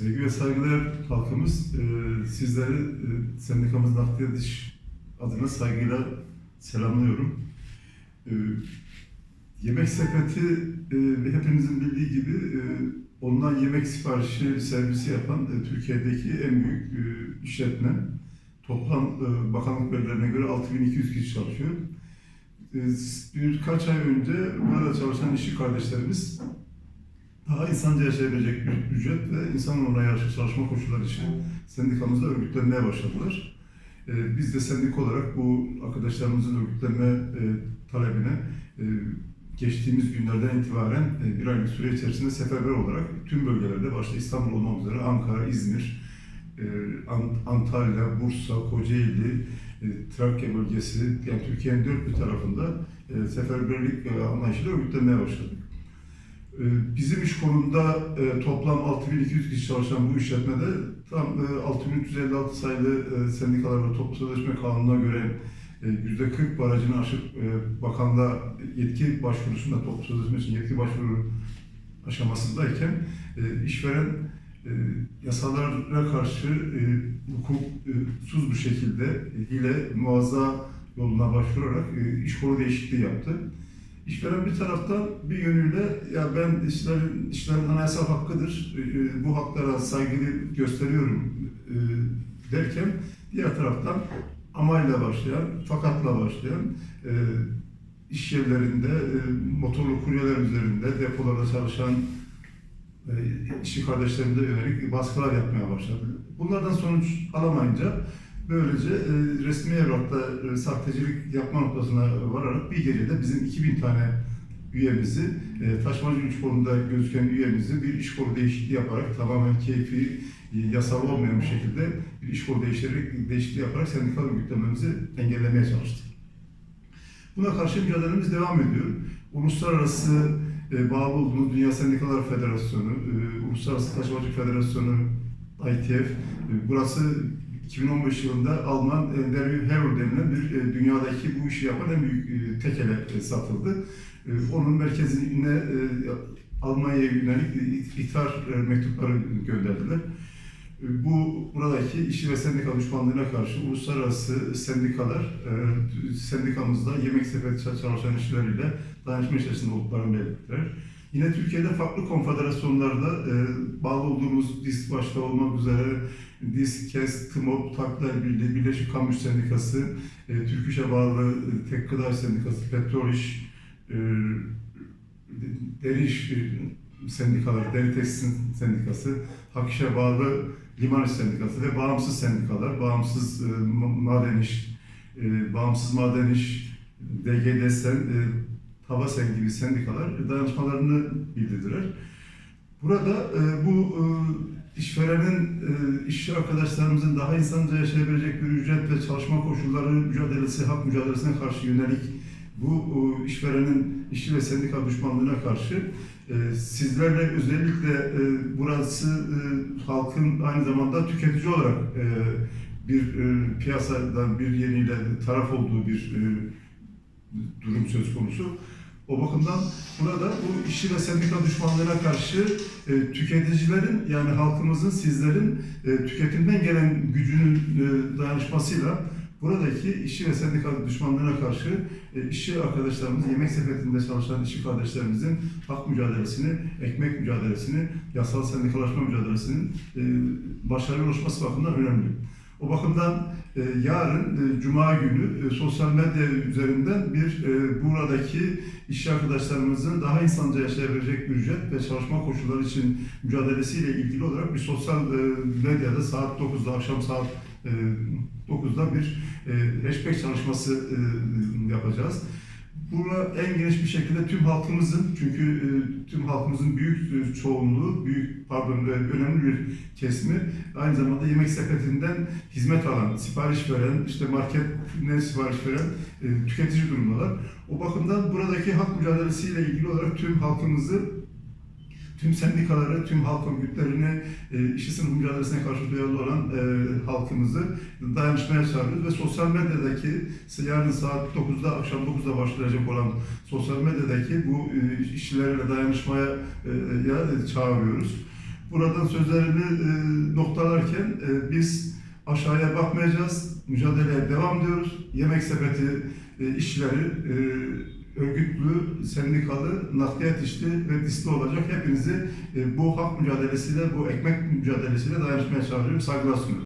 Sevgi ve saygıdeğer halkımız, e, sizleri e, sendikamız Nakliye Diş adına saygıyla selamlıyorum. E, yemek sepeti e, hepinizin bildiği gibi e, online yemek siparişi servisi yapan e, Türkiye'deki en büyük e, işletme. Toplam e, bakanlık verilerine göre 6200 kişi çalışıyor. E, birkaç ay önce burada çalışan işçi kardeşlerimiz daha insanca yaşayabilecek bir ücret ve insan onuruna yaraşır çalışma koşulları için sendikamızda örgütlenmeye başladılar. Ee, biz de sendik olarak bu arkadaşlarımızın örgütlenme e, talebine e, geçtiğimiz günlerden itibaren e, bir aylık süre içerisinde seferber olarak tüm bölgelerde başta İstanbul olmak üzere Ankara, İzmir, e, Ant- Antalya, Bursa, Kocaeli, e, Trakya bölgesi yani Türkiye'nin dört bir tarafında seferberlik e, anlayışıyla örgütlenmeye başladık. Ee, Bizim iş konumunda e, toplam 6200 kişi çalışan bu işletmede tam e, 6356 sayılı e, sendikalarla toplu sözleşme kanununa göre e, %40 barajını aşıp e, bakanlığa yetki başvurusunda toplu sözleşme için yetki başvuru aşamasındayken e, işveren e, yasalara karşı e, hukuksuz bir şekilde e, hile muazza yoluna başvurarak e, iş konu değişikliği yaptı. İşveren bir taraftan bir yönüyle ya ben işlerin, işlerin anayasal hakkıdır, e, bu haklara saygı gösteriyorum e, derken diğer taraftan amayla başlayan, fakatla başlayan e, iş yerlerinde, e, motorlu kuryeler üzerinde, depolarda çalışan e, işçi kardeşlerimize yönelik baskılar yapmaya başladı. Bunlardan sonuç alamayınca Böylece e, resmi evrakta e, sahtecilik yapma noktasına vararak bir gecede bizim 2000 tane üyemizi, e, taşımacı güç kolunda gözüken üyemizi bir iş kolu değişikliği yaparak tamamen keyfi, e, yasal olmayan bir şekilde bir iş kolu değiştirerek, değişikliği yaparak sendikal örgütlememizi engellemeye çalıştık. Buna karşı mücadelemiz devam ediyor. Uluslararası e, bağlı olduğumuz Dünya Sendikalar Federasyonu, e, Uluslararası Taşımacılık Federasyonu, ITF, e, burası 2015 yılında Alman e, Derby Hero denilen bir e, dünyadaki bu işi yapan en büyük e, tekele e, satıldı. E, onun merkezine e, Almanya'ya yönelik e, e, mektupları gönderdiler. E, Bu buradaki işçi ve sendika düşmanlığına karşı uluslararası sendikalar e, sendikamızda yemek sepeti çalışan işçileriyle dayanışma içerisinde olduklarını belirttiler. Yine Türkiye'de farklı konfederasyonlarda e, bağlı olduğumuz DİS başta olmak üzere DİS, KES, TMOB, Taklar Birliği, Birleşik Kamu Sendikası, e, Türk İş'e bağlı e, Tek Gıda Sendikası, Petrol İş, e, Deri İş e, Sendikaları, Deri Tekstil Sendikası, Hak İş'e bağlı Liman İş Sendikası ve bağımsız sendikalar, bağımsız e, ma- maden iş, e, bağımsız maden iş, DGDS'en, e, Tavasen gibi sendikalar dayanışmalarını bildirdiler. Burada e, bu e, işverenin, e, işçi arkadaşlarımızın daha insanca yaşayabilecek bir ücret ve çalışma koşulları mücadelesi, hak mücadelesine karşı yönelik bu e, işverenin işçi ve sendika düşmanlığına karşı e, sizlerle özellikle e, burası e, halkın aynı zamanda tüketici olarak e, bir e, piyasadan bir yeniyle taraf olduğu bir e, durum söz konusu. O bakımdan burada bu işçi ve sendika düşmanlığına karşı e, tüketicilerin yani halkımızın, sizlerin e, tüketimden gelen gücünün e, dayanışmasıyla buradaki işçi ve sendika düşmanlığına karşı e, işçi arkadaşlarımız, yemek sepetinde çalışan işçi kardeşlerimizin hak mücadelesini, ekmek mücadelesini, yasal sendikalaşma mücadelesinin e, başarılı ulaşması bakımından önemli. O bakımdan e, yarın e, Cuma günü e, sosyal medya üzerinden bir e, buradaki işçi arkadaşlarımızın daha insanca yaşayabilecek ücret ve çalışma koşulları için mücadelesiyle ilgili olarak bir sosyal e, medyada saat 9'da akşam saat e, 9'da bir e, hashtag çalışması e, yapacağız. Burada en geniş bir şekilde tüm halkımızın, çünkü e, tüm halkımızın büyük e, çoğunluğu, büyük pardon e, önemli bir kesimi aynı zamanda yemek sepetinden hizmet alan, sipariş veren, işte marketine sipariş veren tüketici durumdalar. O bakımdan buradaki hak mücadelesiyle ilgili olarak tüm halkımızı tüm sendikaları, tüm halk örgütlerini, e, işçi mücadelesine karşı duyarlı olan e, halkımızı dayanışmaya çağırıyoruz ve sosyal medyadaki yarın saat 9'da, akşam 9'da başlayacak olan sosyal medyadaki bu e, işçilerle dayanışmaya e, ya çağırıyoruz. buradan sözlerini e, noktalarken e, biz aşağıya bakmayacağız, mücadeleye devam diyoruz. Yemek sepeti e, işçileri e, örgütlü, sendikalı, nakliyat işli ve disli olacak. Hepinizi e, bu hak mücadelesiyle, bu ekmek mücadelesiyle dayanışmaya çağırıyorum. Saygılar sunuyorum.